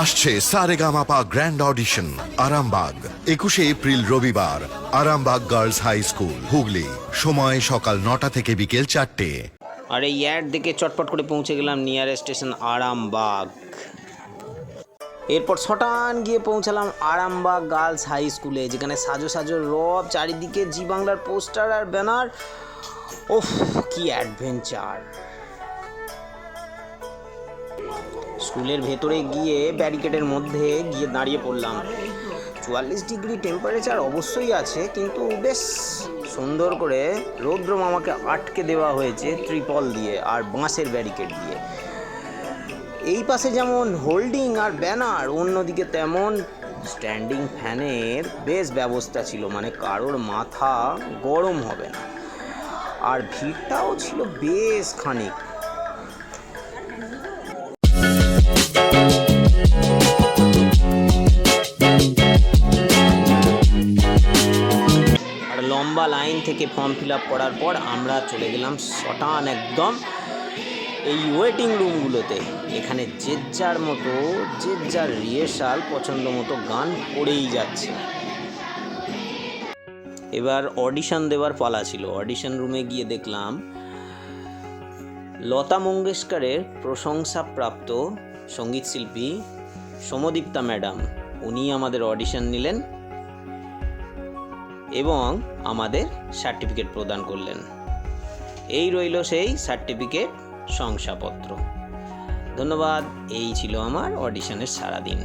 আসছে Saregamapa grand audition Arambagh, একুশে April রবিবার, Arambagh girls high school Hooghly. সময় সকাল নটা থেকে বিকেল চারটে। আর এই অ্যাড দেখে চটপট করে পৌঁছে গেলাম নিয়ার স্টেশন আরামবাগ। এরপর ছটান গিয়ে পৌঁছালাম আরামবাগ গার্লস হাই স্কুলে যেখানে সাজো সাজো রব, চারিদিকে জি বাংলার পোস্টার আর ব্যানার। ওফ, কি অ্যাডভেঞ্চার স্কুলের ভেতরে গিয়ে ব্যারিকেডের মধ্যে গিয়ে দাঁড়িয়ে পড়লাম। চুয়াল্লিশ ডিগ্রি টেম্পারেচার অবশ্যই আছে, কিন্তু বেশ সুন্দর করে রৌদ্র মামাকে আটকে দেওয়া হয়েছে ত্রিপল দিয়ে আর বাঁশের ব্যারিকেড দিয়ে। এই পাশে যেমন হোল্ডিং আর ব্যানার, অন্যদিকে তেমন স্ট্যান্ডিং ফ্যানের বেশ ব্যবস্থা ছিল মানে কারোর মাথা গরম হবে না। আর ভিড়টাও ছিল বেশ খানিক। লাইন থেকে ফর্ম ফিল আপ করার পর আমরা চলে গেলাম শটান একদম এই ওয়েটিং রুমগুলোতে এখানে যে যার মতো, যে যার রিহার্সাল পছন্দ মতো গান করেই যাচ্ছে। এবার অডিশন দেওয়ার পালা ছিল। অডিশন রুমে গিয়ে দেখলাম লতা মঙ্গেশকরের প্রশংসাপ্রাপ্ত সঙ্গীতশিল্পী সমদীপ্তা ম্যাডাম। উনি আমাদের অডিশন নিলেন। এবং আমাদের সার্টিফিকেট প্রদান করলেন। এই রইল সেই সার্টিফিকেট শংসাপত্র। ধন্যবাদ, এই ছিল আমার অডিশনের সারাদিন।